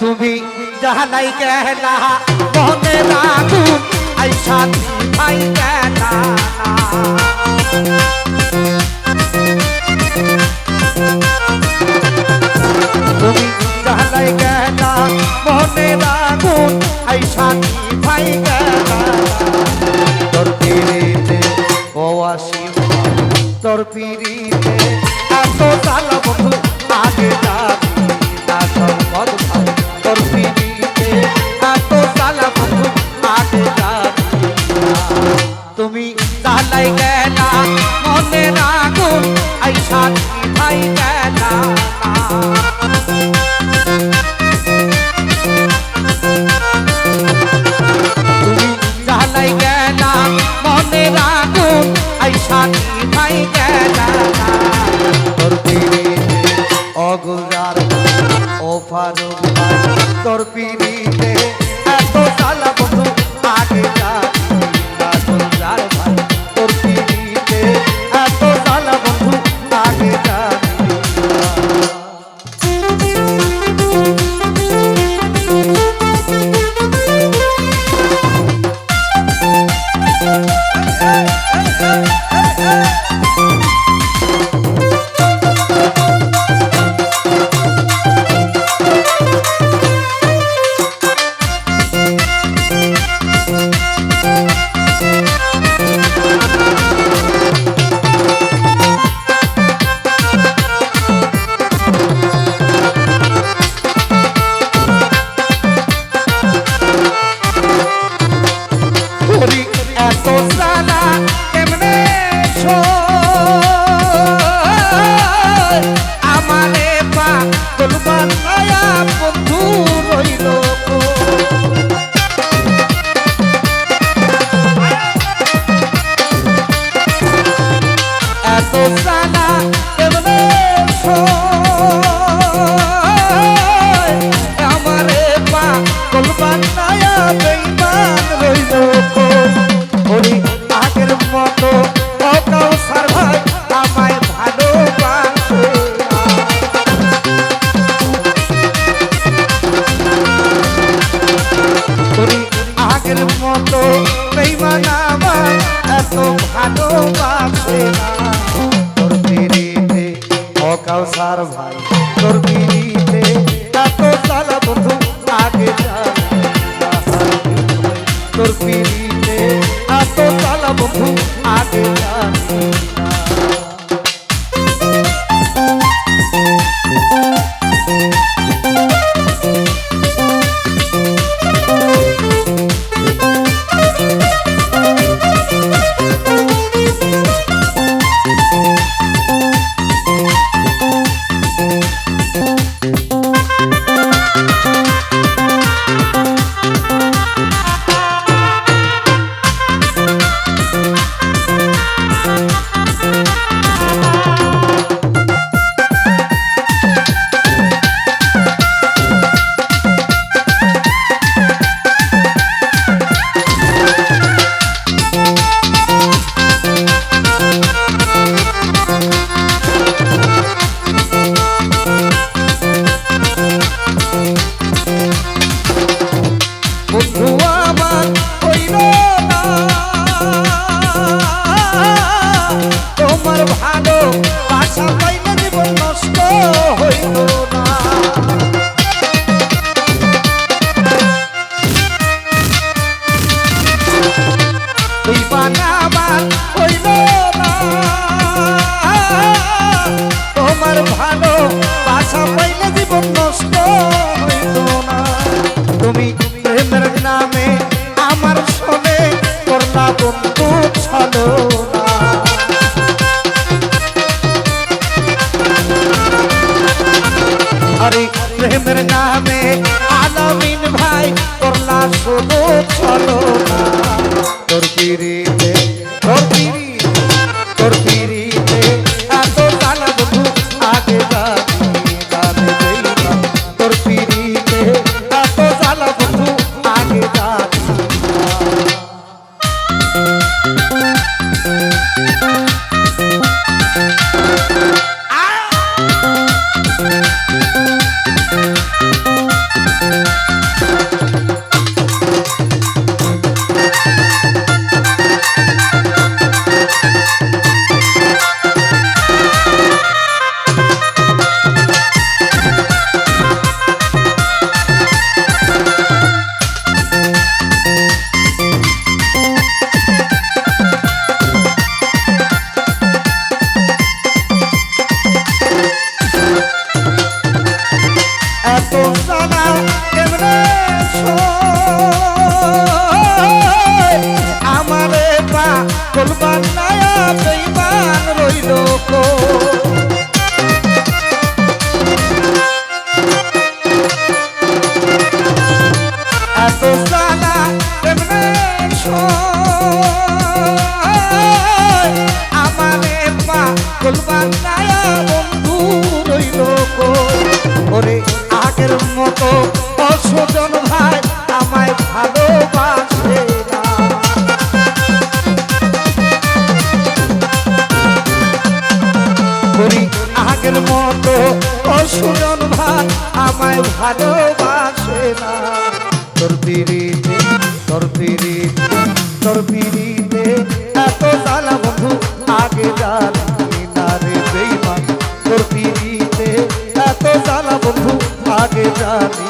তুমি জাহানাই কেনা মনে রাখু, আইসা ভাই কেনা তুমি জাহানাই কেনা মনে রাখু, আইসা ভাই কেনা তোর পিড়িতে ও আসি তোর পিড়িতে Bye. এত ভালোবাসে না। তোর পিড়িতে অকাউসার ভাই তোর পিড়ি নামে তোর পিড়িতে তোর পিড়িতে বন্ধু আগে জানি না রে বেইমান। তোর পিড়িতে এত জ্বালা বন্ধু আগে জানি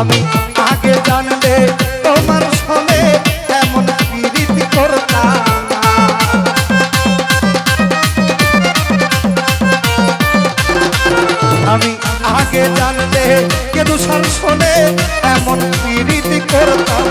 আমি আগে জানলে তোমার সঙ্গে এমন প্রীতি করতাম। আমি আগে জানলে কে দূষণ শোনে, এমন প্রীতি করতাম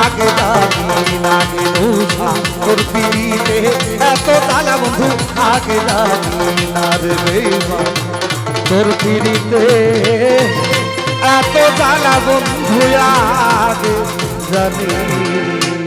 আগে জানি লাগে নুসা তোর পিড়িতে এত জ্বালা বন্ধু আগে জানি না রে বেমান তোর পিড়িতে এত জ্বালা বন্ধু আগে জানি।